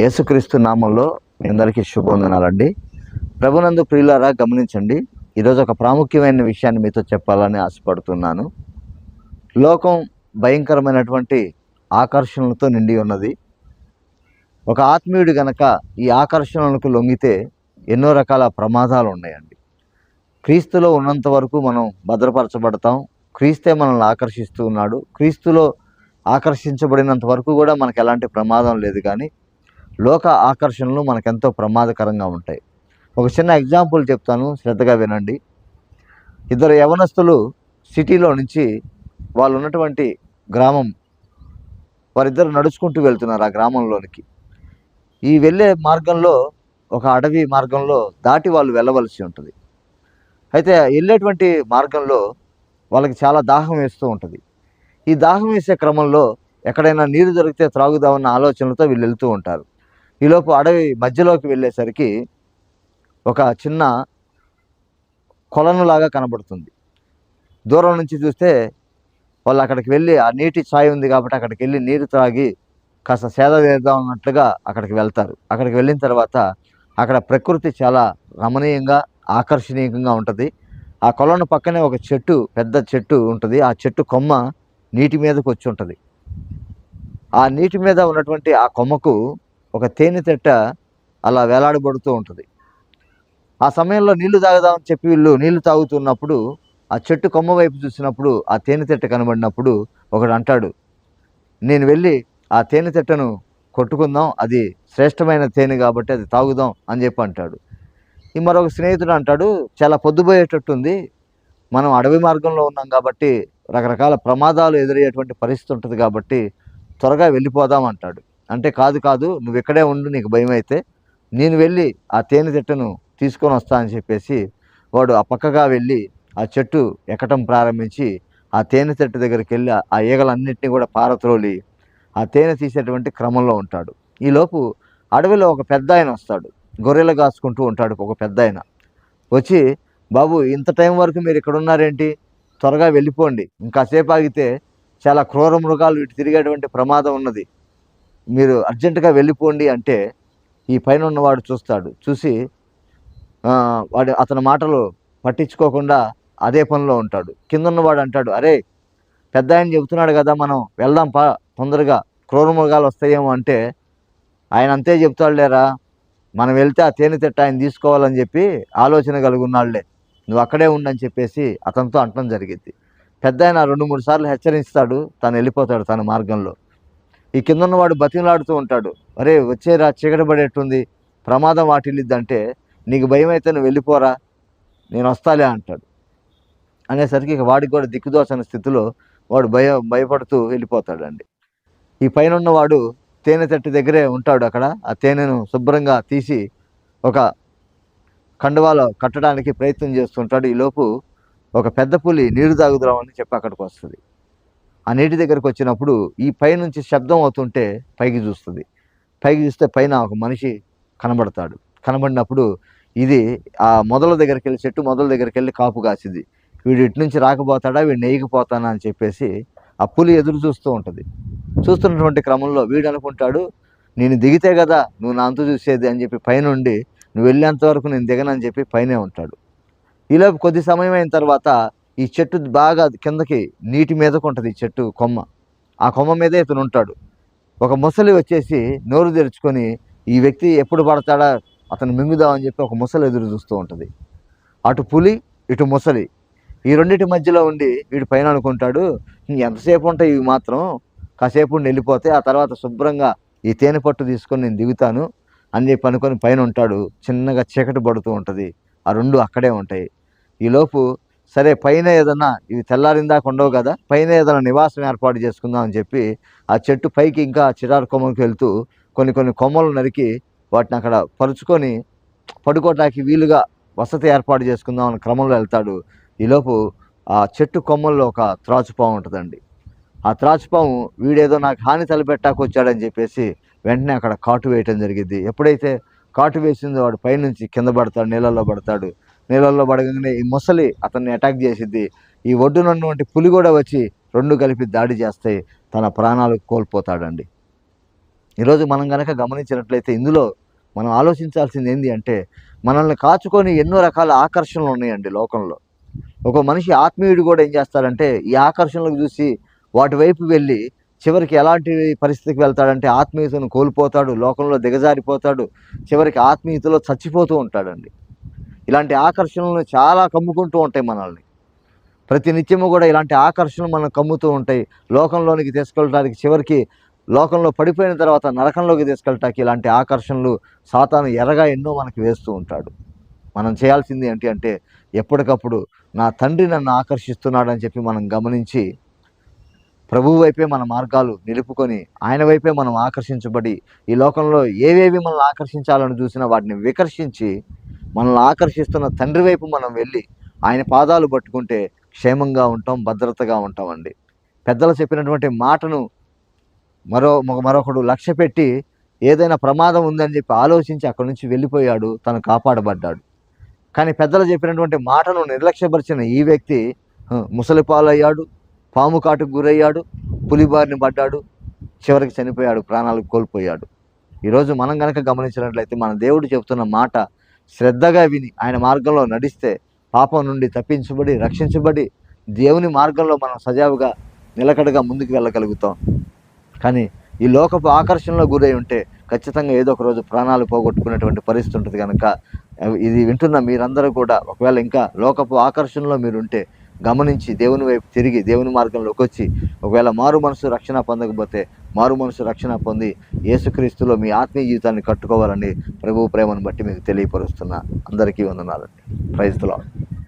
యేసుక్రీస్తు నామంలో మీ అందరికీ శుభవందనాలండి. ప్రభునందు ప్రియులారా గమనించండి ఈరోజు ఒక ప్రాముఖ్యమైన విషయాన్ని మీతో చెప్పాలని ఆశపడుతున్నాను. లోకం భయంకరమైనటువంటి ఆకర్షణలతో నిండి ఉన్నది. ఒక ఆత్మీయుడు గనక ఈ ఆకర్షణలకు లొంగితే ఎన్నో రకాల ప్రమాదాలు ఉన్నాయండి క్రీస్తులో ఉన్నంత వరకు మనం భద్రపరచబడతాం. క్రీస్తే మనల్ని ఆకర్షిస్తూ ఉన్నాడు. క్రీస్తులో ఆకర్షించబడినంత వరకు కూడా మనకు ఎలాంటి ప్రమాదం లేదు కానీ లోక ఆకర్షణలు మనకెంతో ప్రమాదకరంగా ఉంటాయి. ఒక చిన్న ఎగ్జాంపుల్ చెప్తాను శ్రద్ధగా వినండి. ఇద్దరు యవనస్తులు సిటీలో నుంచి వాళ్ళు ఉన్నటువంటి గ్రామం వారిద్దరు నడుచుకుంటూ వెళ్తున్నారు ఆ గ్రామంలోనికి. ఈ వెళ్ళే మార్గంలో ఒక అడవి మార్గంలో దాటి వాళ్ళు వెళ్ళవలసి ఉంటుంది. అయితే వెళ్ళేటువంటి మార్గంలో వాళ్ళకి చాలా దాహం వేస్తూ ఉంటుంది. ఈ దాహం వేసే క్రమంలో ఎక్కడైనా నీరు దొరికితే త్రాగుదామన్న ఆలోచనలతో వీళ్ళు వెళ్తూ ఉంటారు. ఈలోపు అడవి మధ్యలోకి వెళ్ళేసరికి ఒక చిన్న కొలనులాగా కనబడుతుంది. దూరం నుంచి చూస్తే వాళ్ళు అక్కడికి వెళ్ళి ఆ నీటి ఛాయ్ ఉంది కాబట్టి అక్కడికి వెళ్ళి నీరు త్రాగి కాస్త సేద తీద్దాం అన్నట్లుగా అక్కడికి వెళ్తారు. అక్కడికి వెళ్ళిన తర్వాత అక్కడ ప్రకృతి చాలా రమణీయంగా ఆకర్షణీయంగా ఉంటుంది. ఆ కొలను పక్కనే ఒక చెట్టు పెద్ద చెట్టు ఉంటుంది. ఆ చెట్టు కొమ్మ నీటి మీదకి వచ్చి ఉంటుంది. ఆ నీటి మీద ఉన్నటువంటి ఆ కొమ్మకు ఒక తేనె తెట్ట అలా వేలాడబడుతూ ఉంటుంది. ఆ సమయంలో నీళ్ళు తాగుదామని చెప్పి వీళ్ళు నీళ్ళు తాగుతున్నప్పుడు ఆ చెట్టు కొమ్మ వైపు చూసినప్పుడు ఆ తేనె తెట్ట కనబడినప్పుడు ఒకడు అంటాడు నేను వెళ్ళి ఆ తేనె తెట్టను కొట్టుకుందాం అది శ్రేష్టమైన తేనె కాబట్టి అది తాగుదాం అని చెప్పి అంటాడు. ఈ మరొక స్నేహితుడు అంటాడు చాలా పొద్దుపోయేటట్టు ఉంది మనం అడవి మార్గంలో ఉన్నాం కాబట్టి రకరకాల ప్రమాదాలు ఎదురయ్యేటువంటి పరిస్థితి ఉంటుంది కాబట్టి త్వరగా వెళ్ళిపోదాం అంటాడు. అంటే కాదు కాదు నువ్వు ఇక్కడే ఉండు నీకు భయం అయితే నేను వెళ్ళి ఆ తేనె చెట్టును తీసుకొని వస్తా అని చెప్పేసి వాడు ఆ పక్కగా వెళ్ళి ఆ చెట్టు ఎక్కటం ప్రారంభించి ఆ తేనె చెట్టు దగ్గరికి వెళ్ళి ఆ ఈగలన్నింటినీ కూడా పారత్రోలి ఆ తేనె తీసేటువంటి క్రమంలో ఉంటాడు. ఈలోపు అడవిలో ఒక పెద్ద ఆయన వస్తాడు. గొర్రెలు కాసుకుంటూ ఉంటాడు ఒక పెద్ద ఆయన. వచ్చి బాబు ఇంత టైం వరకు మీరు ఇక్కడ ఉన్నారేంటి? త్వరగా వెళ్ళిపోండి. ఇంకాసేపు ఆగితే చాలా క్రూర మృగాలు ఇటు తిరిగేటువంటి ప్రమాదం ఉన్నది. మీరు అర్జెంటుగా వెళ్ళిపోండి అంటే ఈ పైన ఉన్నవాడు చూస్తాడు. చూసి వాడు అతని మాటలు పట్టించుకోకుండా అదే పనిలో ఉంటాడు. కింద ఉన్నవాడు అంటాడు అరే పెద్ద ఆయన చెబుతున్నాడు కదా మనం వెళ్దాం పా తొందరగా. క్రూరమృగాలు వస్తాయేమో అంటే ఆయన అంతే చెప్తాడు లేరా మనం వెళ్తే ఆ తేనె తిట్ట ఆయన తీసుకోవాలని చెప్పి ఆలోచన కలిగి ఉన్నాడులే నువ్వు అక్కడే ఉండని చెప్పేసి అతనితో అంటం జరిగింది. పెద్ద ఆయన రెండు మూడు సార్లు హెచ్చరిస్తాడు తను వెళ్ళిపోతాడు తన మార్గంలో. ఈ కింద ఉన్నవాడు బతిమలాడుతూ ఉంటాడు. అరే వచ్చేరా చీకటి పడేట్టుంది. ప్రమాదం వాటిల్లిద్దంటే నీకు భయం అయితే నువ్వు వెళ్ళిపోరా. నేను వస్తాలే అంటాడు. అనేసరికి ఇక వాడికి కూడా దిక్కుదోచని స్థితిలో వాడు భయ భయపడుతూ వెళ్ళిపోతాడండి. ఈ పైన ఉన్నవాడు తేనె తట్టు దగ్గరే ఉంటాడు అక్కడ. ఆ తేనెను శుభ్రంగా తీసి ఒక కండువాలో కట్టడానికి ప్రయత్నం చేస్తుంటాడు. ఈలోపు ఒక పెద్ద పులి నీరు తాగుదామని చెప్పి అక్కడికి వస్తుంది. ఆ నీటి దగ్గరకు వచ్చినప్పుడు ఈ పైనుంచి శబ్దం అవుతుంటే పైకి చూస్తుంది. పైకి చూస్తే పైన ఒక మనిషి కనబడతాడు. కనబడినప్పుడు ఇది ఆ మొదల దగ్గరికి వెళ్ళి చెట్టు మొదల దగ్గరికి వెళ్ళి కాపు కాసింది. వీడు ఇటు నుంచి రాకపోతాడా వీడు నెయ్యికిపోతానా అని చెప్పేసి ఆ పులి ఎదురు చూస్తూ ఉంటుంది. చూస్తున్నటువంటి క్రమంలో వీడు అనుకుంటాడు నేను దిగితే కదా నువ్వు నా అంతు చూసేది అని చెప్పి పైనుండి నువ్వు వెళ్ళేంత వరకు నేను దిగనని చెప్పి పైనే ఉంటాడు. ఈలోపు కొద్ది సమయం అయిన తర్వాత ఈ చెట్టు బాగా కిందకి నీటి మీదకు ఉంటుంది ఈ చెట్టు కొమ్మ. ఆ కొమ్మ మీదే ఇతను ఉంటాడు. ఒక ముసలి వచ్చేసి నోరు తెరుచుకొని ఈ వ్యక్తి ఎప్పుడు పడతాడా అతను మింగుదామని చెప్పి ఒక ముసలి ఎదురు చూస్తూ ఉంటుంది. అటు పులి ఇటు ముసలి. ఈ రెండింటి మధ్యలో ఉండి వీడు పైన అనుకుంటాడు ఎంతసేపు ఉంటాయి ఇవి మాత్రం? కాసేపు ఉండి వెళ్ళిపోతే ఆ తర్వాత శుభ్రంగా ఈ తేనె పట్టు తీసుకొని నేను దిగుతాను అని చెప్పి అనుకొని పైన ఉంటాడు. చిన్నగా చీకటి పడుతూ ఉంటుంది. ఆ రెండు అక్కడే ఉంటాయి. ఈలోపు సరే పైన ఏదన్నా ఇవి తెల్లారిందాక ఉండవు కదా పైన ఏదైనా నివాసం ఏర్పాటు చేసుకుందాం అని చెప్పి ఆ చెట్టు పైకి ఇంకా చిరారు కొమ్మకి వెళ్తూ కొన్ని కొన్ని కొమ్మలు నరికి వాటిని అక్కడ పరుచుకొని పడుకోవటానికి వీలుగా వసతి ఏర్పాటు చేసుకుందాం అనే క్రమంలో వెళ్తాడు. ఈలోపు ఆ చెట్టు కొమ్మల్లో ఒక త్రాచుపాము ఉంటుందండి. ఆ త్రాచుపాము వీడేదో నాకు హాని తలపెట్టాకు వచ్చాడని చెప్పేసి వెంటనే అక్కడ కాటు వేయటం జరిగింది. ఎప్పుడైతే కాటు వేసిందో వాడు పైనుంచి కింద పడతాడు నీళ్ళల్లో పడతాడు. నీళ్ళల్లో పడగానే ఈ ముసలి అతన్ని అటాక్ చేసిద్ది. ఈ ఒడ్డునున్నటువంటి పులి కూడా వచ్చి రెండు కలిపి దాడి చేస్తాయి తన ప్రాణాలు కోల్పోతాడండి. ఈరోజు మనం కనుక గమనించినట్లయితే ఇందులో మనం ఆలోచించాల్సింది ఏంటి అంటే మనల్ని కాచుకొని ఎన్నో రకాల ఆకర్షణలు ఉన్నాయండి లోకంలో. ఒక మనిషి ఆత్మీయుడు కూడా ఏం చేస్తాడంటే ఈ ఆకర్షణలకు చూసి వాటి వైపు వెళ్ళి చివరికి ఎలాంటి పరిస్థితికి వెళ్తాడంటే ఆత్మీయతను కోల్పోతాడు లోకంలో దిగజారిపోతాడు చివరికి ఆత్మీయతలో చచ్చిపోతూ ఉంటాడండి. ఇలాంటి ఆకర్షణలు చాలా కమ్ముకుంటూ ఉంటాయి మనల్ని. ప్రతి నిత్యము కూడా ఇలాంటి ఆకర్షణలు మనం కమ్ముతూ ఉంటాయి. లోకంలోనికి తీసుకెళ్ళడానికి చివరికి లోకంలో పడిపోయిన తర్వాత నరకంలోకి తీసుకెళ్ళటానికి ఇలాంటి ఆకర్షణలు సాతాను ఎర్రగా ఎన్నో మనకి వేస్తూ ఉంటాడు. మనం చేయాల్సింది ఏంటి అంటే ఎప్పటికప్పుడు నా తండ్రి నన్ను ఆకర్షిస్తున్నాడని చెప్పి మనం గమనించి ప్రభువు వైపే మన మార్గాలు నిలుపుకొని ఆయన వైపే మనం ఆకర్షించబడి ఈ లోకంలో ఏవేవి మనల్ని ఆకర్షించాలని చూసినా వాటిని వికర్షించి మనల్ని ఆకర్షిస్తున్న తండ్రి వైపు మనం వెళ్ళి ఆయన పాదాలు పట్టుకుంటే క్షేమంగా ఉంటాం భద్రతగా ఉంటామండి. పెద్దలు చెప్పినటువంటి మాటను మరో మరొకడు లక్ష్య పెట్టి ఏదైనా ప్రమాదం ఉందని చెప్పి ఆలోచించి అక్కడి నుంచి వెళ్ళిపోయాడు తను కాపాడబడ్డాడు. కానీ పెద్దలు చెప్పినటువంటి మాటను నిర్లక్ష్యపరిచిన ఈ వ్యక్తి ముసలి పాలయ్యాడు పాము కాటుకు గురయ్యాడు పులిబారిని పడ్డాడు చివరికి చనిపోయాడు ప్రాణాలు కోల్పోయాడు. ఈరోజు మనం కనుక గమనించినట్లయితే మన దేవుడు చెబుతున్న మాట శ్రద్ధగా విని ఆయన మార్గంలో నడిస్తే పాపం నుండి తప్పించబడి రక్షించబడి దేవుని మార్గంలో మనం సజావుగా నిలకడగా ముందుకు వెళ్ళగలుగుతాం. కానీ ఈ లోకపు ఆకర్షణలో గురై ఉంటే ఖచ్చితంగా ఏదో ఒక రోజు ప్రాణాలు పోగొట్టుకునేటువంటి పరిస్థితి ఉంటుంది కనుక ఇది వింటున్న మీరందరూ కూడా ఒకవేళ ఇంకా లోకపు ఆకర్షణలో మీరు ఉంటే గమనించి దేవుని వైపు తిరిగి దేవుని మార్గంలోకి వచ్చి ఒకవేళ మారు మనసు రక్షణ పొందకపోతే మారు మనసు రక్షణ పొంది యేసుక్రీస్తులో మీ ఆత్మీయ జీవితాన్ని కట్టుకోవాలని ప్రభు ప్రేమను బట్టి మీకు తెలియపరుస్తున్నా. అందరికీ వందనాలండి. ప్రైజ్లో